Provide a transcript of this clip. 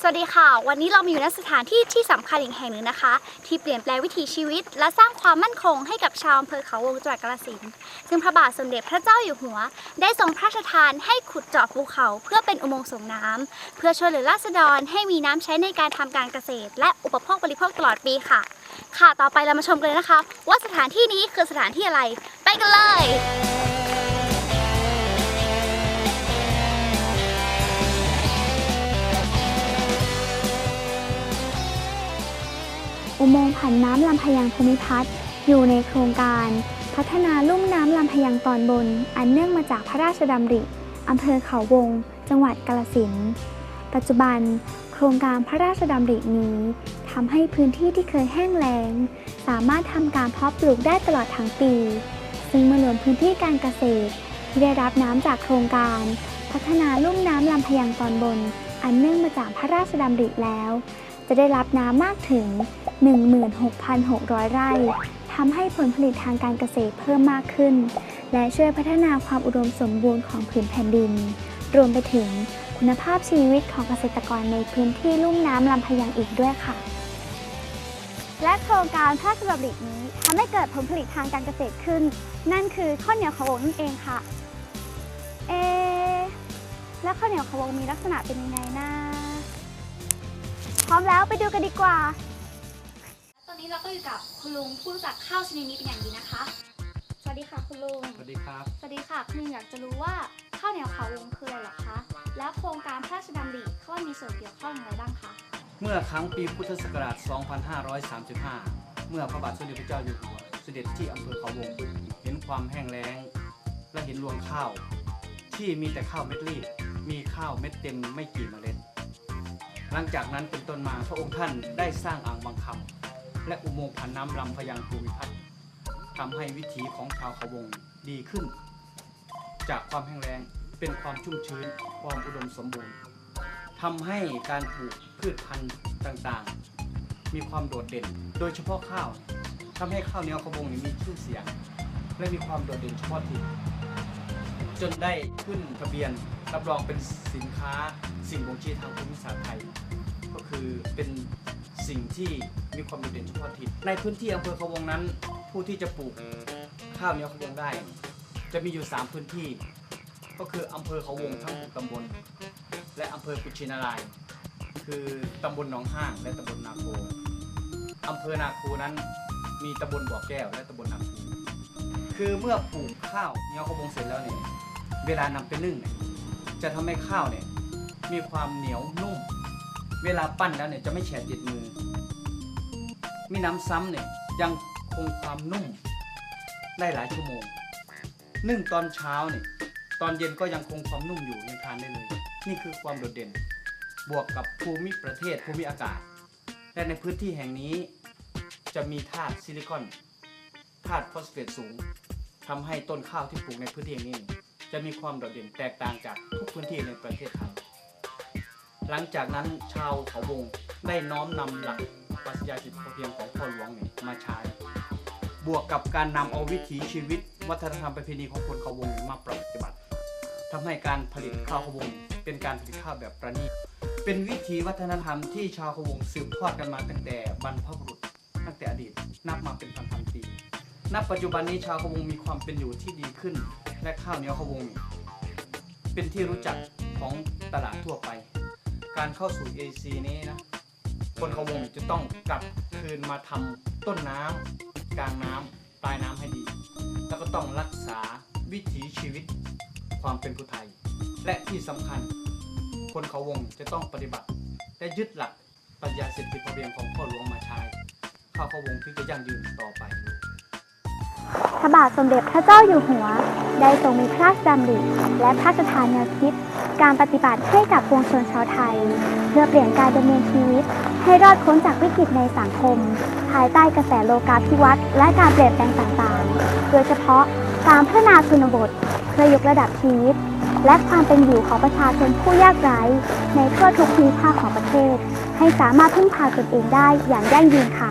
สวัสดีค่ะ วันนี้เรามาอยู่ณสถานที่ที่สำคัญอีกแห่งหนึ่งนะคะ ที่เปลี่ยนแปลงวิถีชีวิต และสร้างความมั่นคงให้กับชาวอำเภอเขาวงจังหวัดกาฬสินธุ์ซึ่งพระบาทสมเด็จพระเจ้าอยู่หัว ได้ทรงพระราชทานให้ขุดเจาะภูเขาเพื่อเป็นอุโมงค์ส่งน้ำเพื่อช่วยเหลือราษฎรให้มีน้ำใช้ในการทำการเกษตร และอุปโภคบริโภคตลอดปีค่ะ ค่ะต่อไปเรามาชมกันเลยนะคะ ว่าสถานที่นี้คือสถานที่อะไร ไปกันเลย อุโมงค์ผันน้ำลำพยังภูมิพัฒน์อยู่ในโครงการ พัฒนาลุ่มน้ำลำพยังตอนบน อันเนื่องมาจากพระราชดำริอำเภอเขาวง จังหวัดกาฬสินปัจจุบัน โครงการพระราชดำรินี้ทำให้พื้นที่ที่เคยแห้งแล้ง สามารถทำการเพาะปลูกได้ตลอดทั้งปี ซึ่งเมื่อรวมพื้นที่การเกษตร ที่ได้รับน้ำจากโครงการ พัฒนาลุ่มน้ำลำพยังตอนบน อันเนื่องมาจากพระราชดำริแล้ว จะได้รับน้ำมากถึง 16,600 ไร่ทำให้ผลผลิตทางการเกษตรเพิ่มมากขึ้น และช่วยพัฒนาความอุดมสมบูรณ์ของผืนแผ่นดิน รวมไปถึงคุณภาพชีวิตของเกษตรกรในพื้นที่ลุ่มน้ำลำพยังอีกด้วยค่ะ และโครงการพระราชดำรินี้ทำให้เกิดผลผลิตทางการเกษตรขึ้น นั่นคือข้าวเหนียวขาวงนั่นเองค่ะ เอ แล้วข้าวเหนียวขาวงมีลักษณะเป็นยังไงนะ พร้อมแล้วไปดูกันดีกว่า ตอนนี้เราก็อยู่กับคุณลุงผู้รู้จักข้าวชนิดนี้เป็นอย่างดีนะคะ สวัสดีค่ะคุณลุง สวัสดีครับ สวัสดีค่ะคุณลุงอยากจะรู้ว่าข้าวเหนียวขาววงคืออะไรเหรอคะ แล้วโครงการพระราชดำริเขามีส่วนเกี่ยวข้องอย่างไรบ้างคะ เมื่อครั้งปีพุทธศักราช 2535 เมื่อพระบาทสมเด็จพระเจ้าอยู่หัว เสด็จที่อำเภอเขาวง เห็นความแห้งแล้ง และเห็นรวงข้าว ที่มีแต่ข้าวเม็ดรีบมีข้าวเม็ดเต็มไม่กี่เมล็ด หลังจากนั้นเป็นต้นมาพระองค์ท่านได้สร้างอ่างบางคำและอุโมงค์ผ่านน้ำลำพยังภูมิพัฒน์ทำให้วิถีของชาวเขาวงดีขึ้น จากความแห้งแล้งเป็นความชุ่มชื้นความอุดมสมบูรณ์ทำให้การปลูกพืชพันธุ์ต่างๆ มีความโดดเด่น โดยเฉพาะข้าวทำให้ข้าวเหนียวขบงมีชื่อเสียง และมีความโดดเด่นเฉพาะถิ่น จนได้ขึ้นทะเบียนรับรองเป็นสินค้าสิ่งบ่งชี้ทางภูมิศาสตร์ไทย ก็คือเป็นสิ่งที่มีความโดดเด่นเฉพาะถิ่นในพื้นที่อำเภอเขาวงนั้น ผู้ที่จะปลูกข้าวเหนียวขบงได้ จะมีอยู่ 3 พื้นที่ ก็คืออำเภอเขาวงทั้งตำบล และอำเภอกุชินาราย คือตำบลหนองห้างและตำบลนาโคอำเภอนาโคนั้นมีตำบลบ่อแก้วและตำบลนาโคคือเมื่อปลูกข้าวเหนียวขบงเสร็จแล้วเนี่ย เวลานำไปนึ่งเนี่ยจะทำให้ข้าวเนี่ยมีความเหนียวนุ่ม เวลาปั้นแล้วเนี่ยจะไม่แฉะติดมือ มีน้ำซ้ำเนี่ยยังคงความนุ่มได้หลายชั่วโมง นึ่งตอนเช้าเนี่ยตอนเย็นก็ยังคงความนุ่มอยู่ยังทานได้เลย นี่คือความโดดเด่น บวกกับภูมิประเทศภูมิอากาศ และในพื้นที่แห่งนี้จะมีธาตุซิลิคอนธาตุฟอสเฟตสูงทำให้ต้นข้าวที่ปลูกในพื้นที่แห่งนี้ จะมีความโดดเด่นแตกต่างจากทุกพื้นที่ในประเทศไทย หลังจากนั้นชาวเขาวงได้น้อมนำหลักปรัชญาจิตพอเพียงของพ่อหลวงเนี่ยมาใช้ บวกกับการนำเอาวิถีชีวิต วัฒนธรรมประเพณีของคนเขาวงมาปฏิบัติทำให้การผลิตข้าวเขาวงเป็นการผลิตข้าวแบบประณีตเป็นวิถีวัฒนธรรมที่ชาวเขาวงสืบทอดกันมาตั้งแต่บรรพบุรุษตั้งแต่อดีตนับมาเป็นพันๆปีณปัจจุบันนี้ชาวเขาวงมีความเป็นอยู่ที่ดีขึ้น และข้าวเหนียวเขาวงเป็นที่รู้จักของตลาดทั่วไป การเข้าสู่ AC นี้นะ คนเขาวงจะต้องกลับคืนมาทำต้นน้ำกลางน้ำปลายน้ำให้ดี แล้วก็ต้องรักษาวิถีชีวิตความเป็นผู้ไทย และที่สำคัญ คนเขาวงจะต้องปฏิบัติ และยึดหลักปรัชญาเศรษฐกิจพอเพียงของพ่อหลวงมาใช้ข้าวเขาวงถึงจะยั่งยืนต่อไปพระบาทสมเด็จพระเจ้าอยู่หัว ได้ทรงมีพระราชดำริและพระราชทานแนวคิด การปฏิบัติให้กับปวงชนชาวไทย เพื่อเปลี่ยนการดำเนินชีวิต ให้รอดพ้นจากวิกฤตในสังคม ภายใต้กระแสโลกาภิวัตน์และการเปลี่ยนแปลงต่างๆ โดยเฉพาะการพัฒนาชนบท เพื่อยกระดับชีวิต และความเป็นอยู่ของประชาชนผู้ยากไร้ ในทั่วทุกภูมิภาคของประเทศ ให้สามารถพึ่งพาตนเองได้อย่างยั่งยืนค่ะ